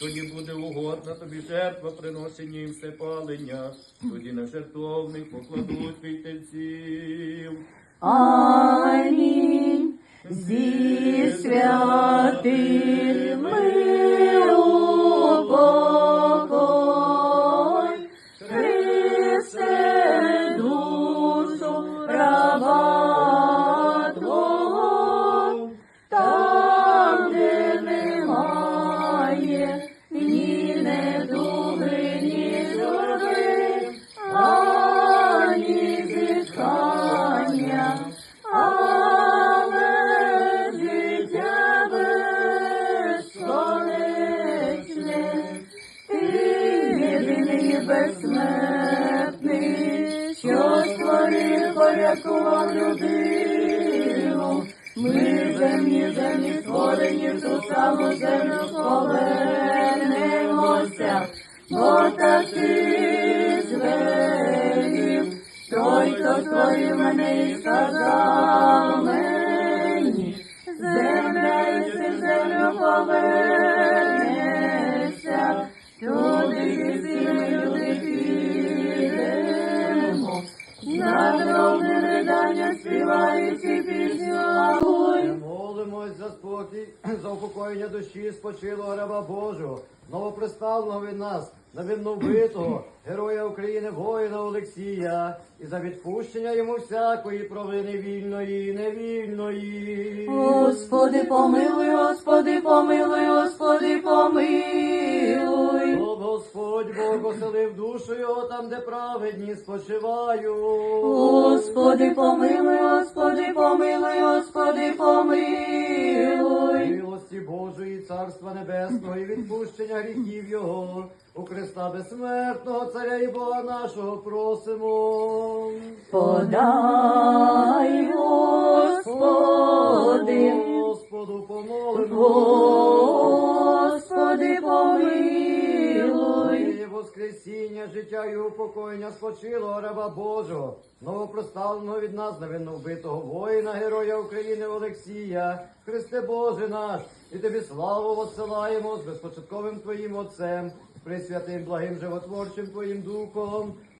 Тоді буде угодна тобі жертва приносення їм все палення, тоді на жертовник покладуть вітельців. Амінь. Безсмертний, що створив, порятував людину. Ми земні, земні створені в ту саму землю повернемося, бо так ти звелів, той, хто створив мене і сказав мені, земля і землю повернешся, видання співаючи пісню. Молимось за спокій, за упокоєння душі спочилого раба Божого, новоприставленого від нас, невинно вбитого, героя України, воїна Олексія, і за відпущення йому всякої провини вільної і невільної. Господи, помилуй, Господи, помилуй, Господи, помилуй. Господь Бог оселив душу його там, де праведні спочивають. Господи, помилуй, Господи, помилуй, Господи, помилуй. Милості Божої, Царства Небесного і відпущення гріхів Його, у Христа безсмертного, Царя і Бога нашого просимо. Подай, Господи, Господу помолимо. Воскресіння, життя і упокоєння спочилого раба Божого, новопроставленого від нас, невинно вбитого воїна, героя України Олексія, Христе Боже наш, і тобі славу воссилаємо з безпочатковим Твоїм Отцем, присвятим благим животворчим Твоїм Духом,